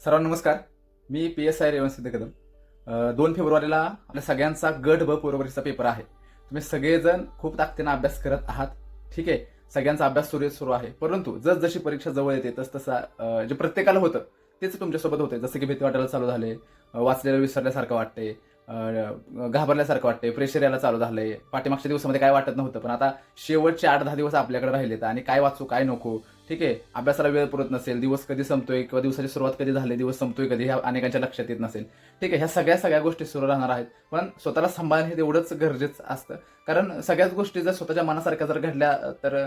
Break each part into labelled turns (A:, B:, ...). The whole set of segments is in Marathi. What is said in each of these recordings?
A: सर्वांना नमस्कार. मी P S I Revant Kadam दोन फेब्रुवारीला आपल्या सगळ्यांचा गट ब पूर्वपरीक्षा पेपर आहे. तुम्ही सगळेजण खूप ताकदीनं अभ्यास करत आहात. ठीक आहे? सगळ्यांचा अभ्यास सुरू सुरू आहे. परंतु जस जशी परीक्षा जवळ येते तस तसा जे प्रत्येकाला होतं तेच तुमच्यासोबत होते. जसं की भीती वाटायला चालू झाले वाचलेलं विसरल्यासारखं वाटते घाबरल्यासारखं वाटते प्रेशर यायला चालू झालंय पाठीमागच्या दिवसामध्ये काय वाटत नव्हतं पण आता शेवटचे आठ दहा दिवस आपल्याकडे राहिलेत आणि काय वाचू काय नको ठीक आहे? अभ्यासाला वेळ पुरत नसेल दिवस कधी संपतोय किंवा दिवसाची सुरुवात कधी झाली दिवस संपतोय कधी ह्या अनेकांच्या लक्षात येत नसेल. ठीक आहे? ह्या सगळ्या सगळ्या गोष्टी सुरू राहणार आहेत. पण स्वतःला सांभाळणं हे तेवढंच गरजेचं असतं. कारण सगळ्याच गोष्टी जर स्वतःच्या मनासारख्या जर घडल्या तर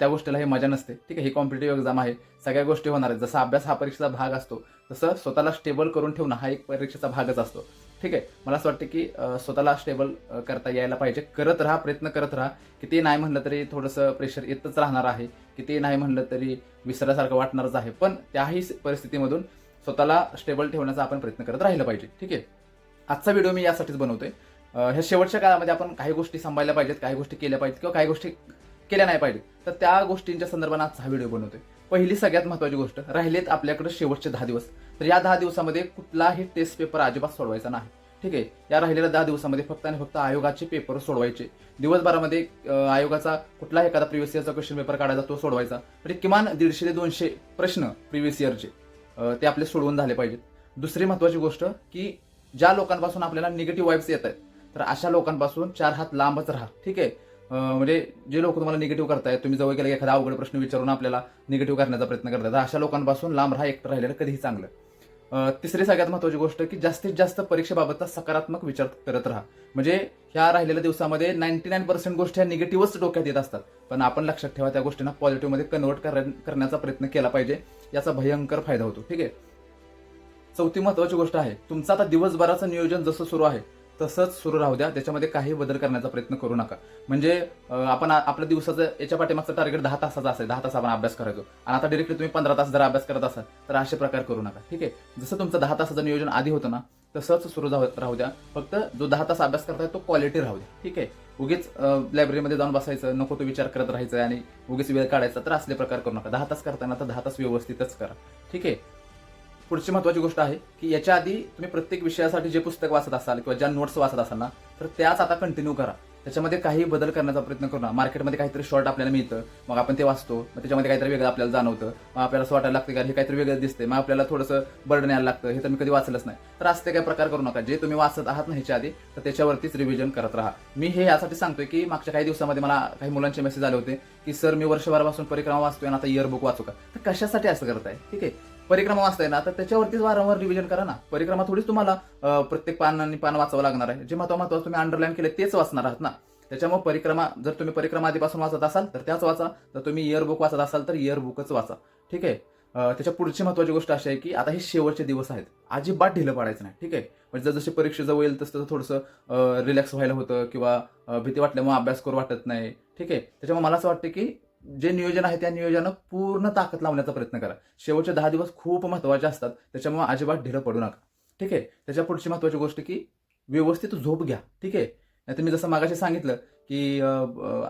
A: त्या गोष्टीला हे मजा नसते. ठीक आहे? ही कॉम्पिटेटिव्ह एक्झाम आहे. सगळ्या गोष्टी होणार आहेत. जसा अभ्यास हा परीक्षेचा भाग असतो तसं स्वतःला स्टेबल करून ठेवणं हा एक परीक्षेचा भागच असतो. ठीक आहे. मला असं वाटतं की स्वतःला स्टेबल करता यायला पाहिजे. करत राहा प्रयत्न करत राहा. किती नाही म्हणलं तरी थोडंसं प्रेशर येतच राहणार आहे. किती नाही म्हणलं तरी विसरल्यासारखं वाटणारच आहे. पण त्याही परिस्थितीमधून स्वतःला स्टेबल ठेवण्याचा आपण प्रयत्न करत राहिलं पाहिजे. ठीक आहे? आजचा व्हिडिओ मी यासाठीच बनवतोय. ह्या शेवटच्या काळामध्ये आपण काही गोष्टी सांभाळल्या पाहिजेत काही गोष्टी केल्या पाहिजेत किंवा काही गोष्टी केल्या नाही पाहिजेत. तर त्या गोष्टींच्या संदर्भात आजचा हा व्हिडिओ बनवतोय. पहिली सगळ्यात महत्त्वाची गोष्ट राहिलेत आपल्याकडे शेवटचे दहा दिवस. तर या दहा दिवसामध्ये कुठलाही टेस्ट पेपर अजिबात सोडवायचा नाही. ठीक आहे? या राहिलेल्या दहा दिवसामध्ये फक्त आणि फक्त आयोगाचे पेपर सोडवायचे. दिवसभरामध्ये आयोगाचा कुठलाही एखादा प्रिव्हियस इयरचा क्वेश्चन पेपर काढायचा तो सोडवायचा. म्हणजे किमान दीडशे ते दोनशे प्रश्न प्रिव्हियस इयरचे ते आपले सोडवून झाले पाहिजेत. दुसरी महत्वाची गोष्ट की ज्या लोकांपासून आपल्याला निगेटिव्ह वाईब्स येत आहेत तर अशा लोकांपासून चार हात लांबच राहा. ठीक आहे? म्हणजे जे लोक तुम्हाला निगेटिव्ह करतायत तुम्ही जवळ गेला एखादा अवघड प्रश्न विचारून आपल्याला निगेटिव्ह करण्याचा प्रयत्न करतात. अशा लोकांपासून लांब राहा एकटं राहिलेलं कधीही चांगलं. तिसरी सगळ्यात महत्वाची गोष्ट की जास्तीत जास्त परीक्षेबाबतचा सकारात्मक विचार करत राहा. म्हणजे ह्या राहिलेल्या दिवसामध्ये नाईन्टी नाईन पर्सेंट गोष्टी ह्या निगेटिव्हच डोक्यात येत असतात. पण आपण लक्षात ठेवा त्या गोष्टींना पॉझिटिव्हमध्ये कन्वर्ट करण्याचा प्रयत्न केला पाहिजे. याचा भयंकर फायदा होतो. ठीक आहे? चौथी महत्वाची गोष्ट आहे तुमचं आता दिवसभराचं नियोजन जसं सुरू आहे तसंच सुरू राहू द्या. त्याच्यामध्ये काही बदल करण्याचा प्रयत्न करू नका. म्हणजे आपण आपल्या दिवसाचं याच्या पाठीमागचं टार्गेट दहा तासाचा असेल दहा तास आपण अभ्यास करायचो. आणि आता डिरेक्टली तुम्ही पंधरा तास जर अभ्यास करत असाल तर असे प्रकार करू नका. ठीक आहे? जसं तुमचं दहा तासाचं नियोजन आधी होतं ना तसंच सुरू राहू द्या. फक्त जो दहा तास अभ्यास करताय तो क्वालिटी राहू द्या. ठीक आहे? उगीच लायब्ररीमध्ये जाऊन बसायचं नको तो विचार करत राहायचं आणि उगीच वेळ काढायचा तर असले प्रकार करू नका. दहा तास करताना तर दहा तास व्यवस्थितच करा. ठीक आहे? पुढची महत्वाची गोष्ट आहे की याच्या आधी तुम्ही प्रत्येक विषयासाठी जे पुस्तक वाचत असाल किंवा ज्या नोट्स वाचत असाल ना तर त्याच आता कंटिन्यू करा. त्याच्यामध्ये काही बदल करण्याचा प्रयत्न करू ना मार्केटमध्ये काहीतरी शॉर्ट आपल्याला मिळतं मग आपण ते वाचतो मग त्याच्यामध्ये काहीतरी वेगळं आपल्याला जाणवतं मग आपल्याला असं वाटायला लागतं की हे काहीतरी वेगळं दिसते मग आपल्याला थोडंसं बर्डन यायला लागतं. हे तर मी कधी वाचलंच नाही. तर असं ते काही प्रकार करू नका. जे तुम्ही वाचत आहात ना ह्याच्या आधी तर त्याच्यावरतीच रिव्हिजन करत राहा. मी हे यासाठी सांगतोय की मागच्या काही दिवसामध्ये मला काही मुलांचे मेसेज आले होते की सर मी वर्षभरापासून परिक्रमा वाचतोय आणि आता इयरबुक वाचू का? तर कशासाठी असं करताय? ठीक आहे. परिक्रमा वाचताय ना तर त्याच्यावरतीच वारंवार रिव्हिजन करा ना. परिक्रमा थोडीच तुम्हाला प्रत्येक पान आणि पान वाचावं लागणार आहे. जे महत्त्व महत्वाचं तुम्ही अंडरलाईन केले तेच वाचणार आहात ना. त्याच्यामुळे परिक्रमा जर तुम्ही परिक्रमा आधीपासून वाचत असाल तर त्याच वाचा. जर तुम्ही इयरबुक वाचत असाल तर इयरबुकच वाचा. ठीक आहे? त्याच्या पुढची महत्वाची गोष्ट अशी आहे की आता हे शेवटचे दिवस आहेत. अजिबात ढिलं पाडायचं नाही. ठीक आहे? म्हणजे जसं परीक्षे जवळ येईल तसं तसं थोडंसं रिलॅक्स व्हायला होतं किंवा भीती वाटल्यामुळे अभ्यास करू वाटत नाही. ठीक आहे? त्याच्यामुळे मला असं वाटतं की जे नियोजन आहे त्या नियोजनानं पूर्ण ताकद लावण्याचा प्रयत्न करा. शेवटचे दहा दिवस खूप महत्त्वाचे असतात. त्याच्यामुळे अजिबात ढिलं पडू नका. ठीक आहे? त्याच्या पुढची महत्वाची गोष्ट की व्यवस्थित झोप घ्या. ठीक आहे? नाही मी जसं मागाशी सांगितलं की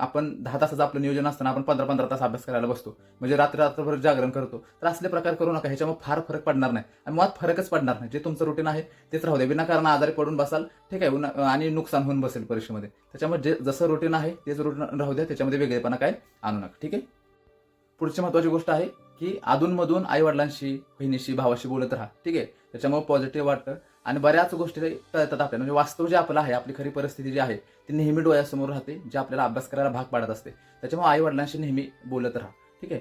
A: आपण दहा तासाचं आपलं नियोजन असताना आपण पंधरा पंधरा तास अभ्यास करायला बसतो. म्हणजे रात्र रात्रभर जागरण करतो. तर असले प्रकार करू नका ह्याच्यामुळे फार फरक पडणार नाही. आणि मुळात फरकच पडणार नाही. जे तुमचं रुटीन आहे तेच राहू द्या विनाकारण आजारी पडून बसाल ठीक आहे उन्हा- आणि नुकसान होऊन बसेल परीक्षेमध्ये. त्याच्यामुळे जे जसं रुटीन आहे तेच रुटीन राहू द्या. त्याच्यामध्ये वेगळेपणा काय आणू नका ठीक आहे? पुढची महत्वाची गोष्ट आहे की अधूनमधून आई वडिलांशी बहिणीशी भावाशी बोलत राहा ठीक आहे? त्याच्यामुळे पॉझिटिव्ह वाटतं. आणि बऱ्याच गोष्टी कळतात आपल्याला. म्हणजे वास्तव जे आपलं आहे आपली खरी परिस्थिती जी आहे ती नेहमी डोळ्यासमोर राहते जे आपल्याला अभ्यास करायला भाग पाडत असते. त्याच्यामुळे आई वडिलांशी नेहमी बोलत राहा. ठीक आहे?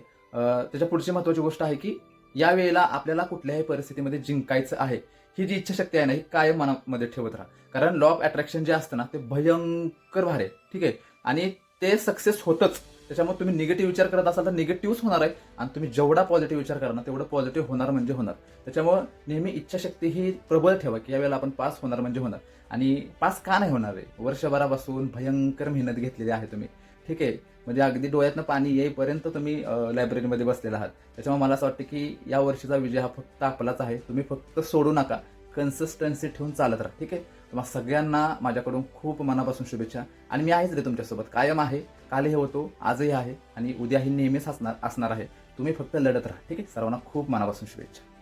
A: त्याच्या पुढची महत्वाची गोष्ट आहे की या वेळेला आपल्याला कुठल्याही परिस्थितीमध्ये जिंकायचं आहे ही जी इच्छाशक्ती आहे ना ही कायम मनामध्ये ठेवत राहा. कारण लॉ ऑफ अट्रॅक्शन जे असतं ना ते भयंकर भारी आहे. ठीक आहे? आणि ते सक्सेस होतच. त्याच्यामुळे तुम्ही निगेटिव्ह विचार करत असाल तर निगेटिव्हच होणार आहे. आणि तुम्ही जेवढा पॉझिटिव्ह विचार करा ना तेवढं पॉझिटिव्ह होणार म्हणजे होणार. त्याच्यामुळे नेहमी इच्छाशक्ती ही प्रबळ ठेवा की यावेळेला आपण पास होणार म्हणजे होणार. आणि पास का नाही होणार आहे? वर्षभरापासून भयंकर मेहनत घेतलेली आहे तुम्ही. ठीक आहे? म्हणजे अगदी डोळ्यातनं पाणी येईपर्यंत तुम्ही लायब्ररीमध्ये बसलेला आहात. त्याच्यामुळे मला असं वाटतं की या वर्षीचा विजय हा फक्त आपलाच आहे. तुम्ही फक्त सोडू नका. कन्सिस्टन्सी ठेवून चालत राहा ठीक आहे? तुम्हाला सगळ्यांना माझ्याकडून खूप मनापासून शुभेच्छा. आणि मी आहेच रे तुमच्यासोबत. कायम आहे कालही होतो आजही आहे आणि उद्याही नेहमीच असणार असणार आहे. तुम्ही फक्त लढत राहा ठीक आहे? सर्वांना खूप मनापासून शुभेच्छा.